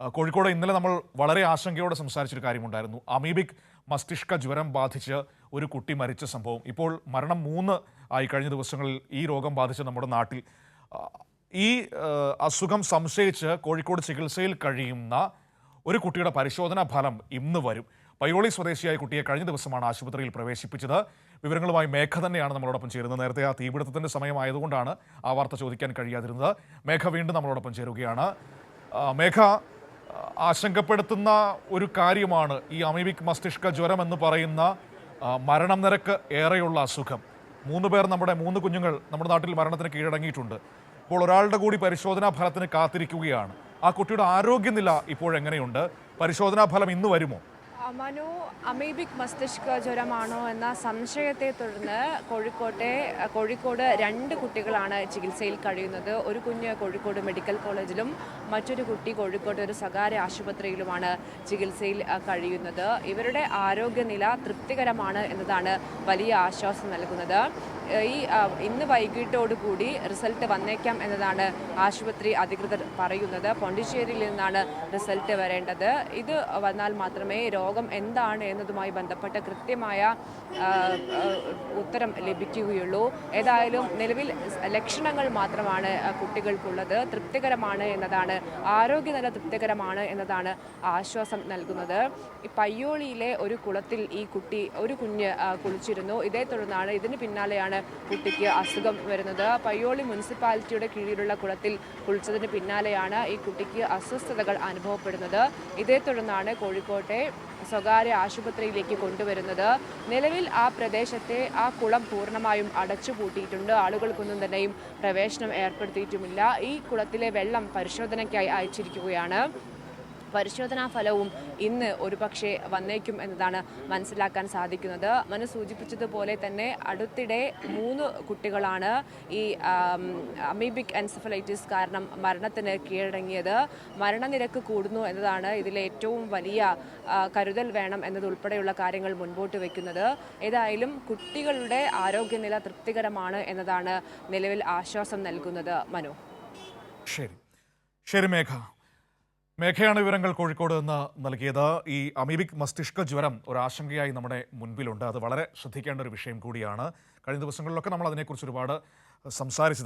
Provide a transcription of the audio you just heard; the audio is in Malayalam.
കോഴിക്കോട് ഇന്നലെ നമ്മൾ വളരെ ആശങ്കയോടെ സംസാരിച്ചൊരു കാര്യമുണ്ടായിരുന്നു. അമീബിക് മസ്തിഷ്ക ജ്വരം ബാധിച്ച് ഒരു കുട്ടി മരിച്ച സംഭവം. ഇപ്പോൾ മരണം മൂന്ന് ആയി കഴിഞ്ഞ ദിവസങ്ങളിൽ ഈ രോഗം ബാധിച്ച നമ്മുടെ നാട്ടിൽ ഈ അസുഖം സംശയിച്ച് കോഴിക്കോട് ചികിത്സയിൽ കഴിയുന്ന ഒരു കുട്ടിയുടെ പരിശോധനാ ഫലം ഇന്ന് വരും. പയ്യോളി സ്വദേശിയായ കുട്ടിയെ കഴിഞ്ഞ ദിവസമാണ് ആശുപത്രിയിൽ പ്രവേശിപ്പിച്ചത്. വിവരങ്ങളുമായി മേഘ തന്നെയാണ് നമ്മളോടൊപ്പം ചേരുന്നത്. നേരത്തെ ആ തീപിടുത്തത്തിന്റെ സമയമായതുകൊണ്ടാണ് ആ വാർത്ത ചോദിക്കാൻ കഴിയാതിരുന്നത്. മേഘ വീണ്ടും നമ്മളോടൊപ്പം ചേരുകയാണ്. മേഘ ആശങ്കപ്പെടുത്തുന്ന ഒരു കാര്യമാണ് ഈ അമീബിക് മസ്തിഷ്ക ജ്വരം എന്ന് പറയുന്ന മരണം നിരക്ക് ഏറെയുള്ള അസുഖം. മൂന്ന് പേർ നമ്മുടെ മൂന്ന് കുഞ്ഞുങ്ങൾ നമ്മുടെ നാട്ടിൽ മരണത്തിന് കീഴടങ്ങിയിട്ടുണ്ട്. ഇപ്പോൾ ഒരാളുടെ കൂടി പരിശോധനാ ഫലത്തിന് കാത്തിരിക്കുകയാണ്. ആ കുട്ടിയുടെ ആരോഗ്യനില ഇപ്പോഴെങ്ങനെയുണ്ട്? പരിശോധനാ ഫലം ഇന്ന് വരുമോ? മനു അമീബിക് മസ്തിഷ്ക ജ്വരമാണോ എന്ന സംശയത്തെ തുടർന്ന് കോഴിക്കോട്ടെ കോഴിക്കോട് രണ്ട് കുട്ടികളാണ് ചികിത്സയിൽ കഴിയുന്നത്. ഒരു കുഞ്ഞ് കോഴിക്കോട് മെഡിക്കൽ കോളേജിലും മറ്റൊരു കുട്ടി കോഴിക്കോട് ഒരു സ്വകാര്യ ആശുപത്രിയിലുമാണ് ചികിത്സയിൽ കഴിയുന്നത്. ഇവരുടെ ആരോഗ്യനില തൃപ്തികരമാണ് എന്നതാണ് വലിയ ആശ്വാസം നൽകുന്നത്. ഈ ഇന്ന് വൈകിട്ടോടുകൂടി റിസൾട്ട് വന്നേക്കാം എന്നതാണ് ആശുപത്രി അധികൃതർ പറയുന്നത്. പോണ്ടിച്ചേരിയിൽ നിന്നാണ് റിസൾട്ട് വരേണ്ടത്. ഇത് വന്നാൽ മാത്രമേ രോഗം എന്താണ് എന്നതുമായി ബന്ധപ്പെട്ട കൃത്യമായ ഉത്തരം ലഭിക്കുകയുള്ളൂ. ഏതായാലും നിലവിൽ ലക്ഷണങ്ങൾ മാത്രമാണ് കുട്ടികൾക്കുള്ളത്. തൃപ്തികരമാണ് എന്നതാണ് ആരോഗ്യനില തൃപ്തികരമാണ് എന്നതാണ് ആശ്വാസം നൽകുന്നത്. പയ്യോളിയിലെ ഒരു കുളത്തിൽ ഈ കുട്ടി ഒരു കുഞ്ഞ് കുളിച്ചിരുന്നു. ഇതേ തുടർന്നാണ് ഇതിന് പിന്നാലെയാണ് കുട്ടിക്ക് അസുഖം വരുന്നത്. പയ്യോളി മുനിസിപ്പാലിറ്റിയുടെ കീഴിലുള്ള കുളത്തിൽ കുളിച്ചതിന് പിന്നാലെയാണ് ഈ കുട്ടിക്ക് അസ്വസ്ഥതകൾ അനുഭവപ്പെടുന്നത്. ഇതേ തുടർന്നാണ് കോഴിക്കോട്ടെ സ്വകാര്യ ആശുപത്രിയിലേക്ക് കൊണ്ടുവരുന്നത്. നിലവിൽ ആ പ്രദേശത്തെ ആ കുളം പൂർണമായും അടച്ചുപൂട്ടിയിട്ടുണ്ട്. ആളുകൾക്കൊന്നും തന്നെയും പ്രവേശനം ഏർപ്പെടുത്തിയിട്ടുമില്ല. ഈ കുളത്തിലെ വെള്ളം പരിശോധനയ്ക്കായി അയച്ചിരിക്കുകയാണ്. പരിശോധനാ ഫലവും ഇന്ന് ഒരുപക്ഷെ വന്നേക്കും എന്നതാണ് മനസ്സിലാക്കാൻ സാധിക്കുന്നത്. മനു സൂചിപ്പിച്ചതുപോലെ തന്നെ അടുത്തിടെ മൂന്ന് കുട്ടികളാണ് ഈ അമീബിക് എൻസഫലൈറ്റിസ് കാരണം മരണത്തിന് കീഴടങ്ങിയത്. മരണനിരക്ക് കൂടുന്നു എന്നതാണ് ഇതിലെ ഏറ്റവും വലിയ കരുതൽ വേണം എന്നതുൾപ്പെടെയുള്ള കാര്യങ്ങൾ മുൻപോട്ട് വെക്കുന്നത്. ഏതായാലും കുട്ടികളുടെ ആരോഗ്യനില തൃപ്തികരമാണ് എന്നതാണ് നിലവിൽ ആശ്വാസം നൽകുന്നത്. മനു. ശരി. ശരി മേഘ. മേഘയാണ് വിവരങ്ങൾ കോഴിക്കോട് നിന്ന് നൽകിയത്. ഈ അമീബിക് മസ്തിഷ്ക ജ്വരം ഒരു ആശങ്കയായി നമ്മുടെ മുൻപിലുണ്ട്. അത് വളരെ ശ്രദ്ധിക്കേണ്ട ഒരു വിഷയം കൂടിയാണ്. കഴിഞ്ഞ ദിവസങ്ങളിലൊക്കെ നമ്മൾ അതിനെക്കുറിച്ച് ഒരുപാട് സംസാരിച്ചതാണ്.